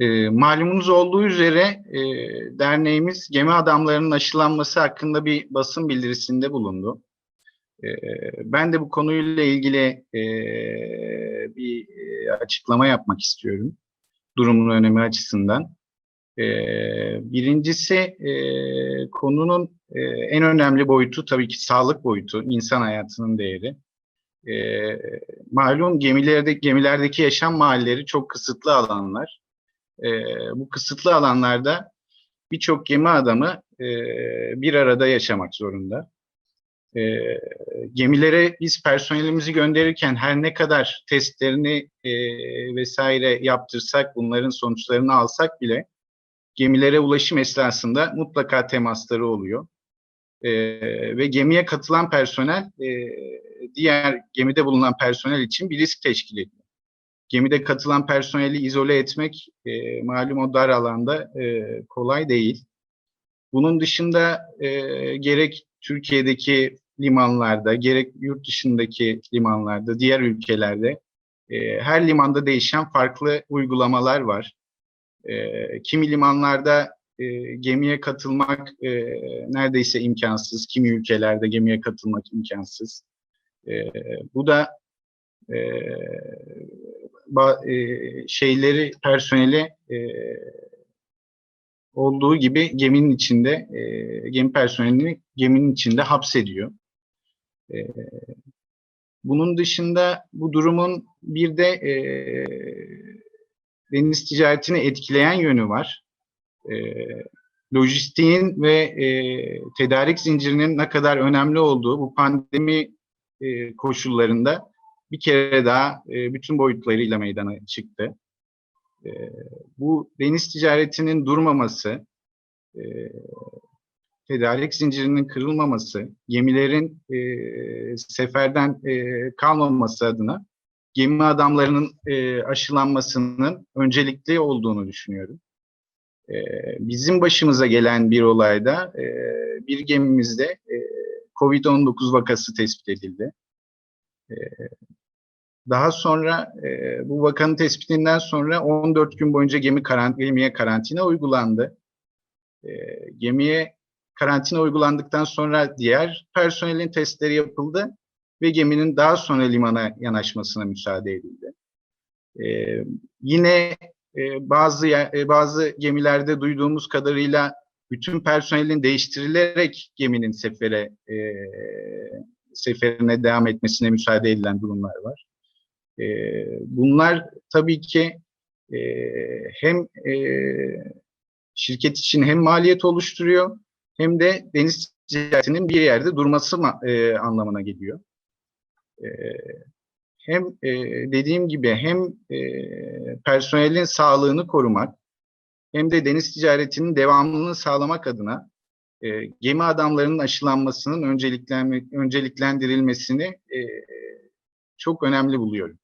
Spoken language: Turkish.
E, malumunuz olduğu üzere e, derneğimiz gemi adamlarının aşılanması hakkında bir basın bildirisinde bulundu. E, ben de bu konuyla ilgili e, bir e, açıklama yapmak istiyorum. Durumun önemi açısından. E, birincisi e, konunun e, en önemli boyutu tabii ki sağlık boyutu, insan hayatının değeri. E, malum gemilerde, gemilerdeki yaşam mahalleleri çok kısıtlı alanlar. E, bu kısıtlı alanlarda birçok gemi adamı e, bir arada yaşamak zorunda. E, gemilere biz personelimizi gönderirken her ne kadar testlerini e, vesaire yaptırsak, bunların sonuçlarını alsak bile gemilere ulaşım esnasında mutlaka temasları oluyor. E, ve gemiye katılan personel e, diğer gemide bulunan personel için bir risk teşkil ediyor. Gemide katılan personeli izole etmek e, malum o dar alanda e, kolay değil. Bunun dışında e, gerek Türkiye'deki limanlarda, gerek yurt dışındaki limanlarda, diğer ülkelerde e, her limanda değişen farklı uygulamalar var. E, kimi limanlarda e, gemiye katılmak e, neredeyse imkansız, kimi ülkelerde gemiye katılmak imkansız. E, bu da e, e, şeyleri, personeli e, olduğu gibi geminin içinde, e, gemi personelini geminin içinde hapsediyor. Bunun dışında bu durumun bir de deniz ticaretini etkileyen yönü var. Lojistiğin ve e, tedarik zincirinin ne kadar önemli olduğu bu pandemi e, koşullarında bir kere daha e, bütün boyutlarıyla meydana çıktı. E, bu deniz ticaretinin durmaması, e, tedarik zincirinin kırılmaması, gemilerin e, seferden e, kalmaması adına gemi adamlarının e, aşılanmasının öncelikli olduğunu düşünüyorum. E, bizim başımıza gelen bir olayda e, bir gemimizde e, COVID-19 vakası tespit edildi. E, daha sonra e, bu vakanın tespitinden sonra 14 gün boyunca gemi karant gemiye karantina uygulandı. E, gemiye karantina uygulandıktan sonra diğer personelin testleri yapıldı ve geminin daha sonra limana yanaşmasına müsaade edildi. E, yine e, bazı e, bazı gemilerde duyduğumuz kadarıyla bütün personelin değiştirilerek geminin sefere e, seferine devam etmesine müsaade edilen durumlar var. E, bunlar tabii ki e, hem e, şirket için hem maliyet oluşturuyor hem de deniz ticaretinin bir yerde durması e, anlamına geliyor. E, hem e, dediğim gibi hem e, personelin sağlığını korumak hem de deniz ticaretinin devamlılığını sağlamak adına e, gemi adamlarının aşılanmasının önceliklendirilmesini e, çok önemli buluyorum.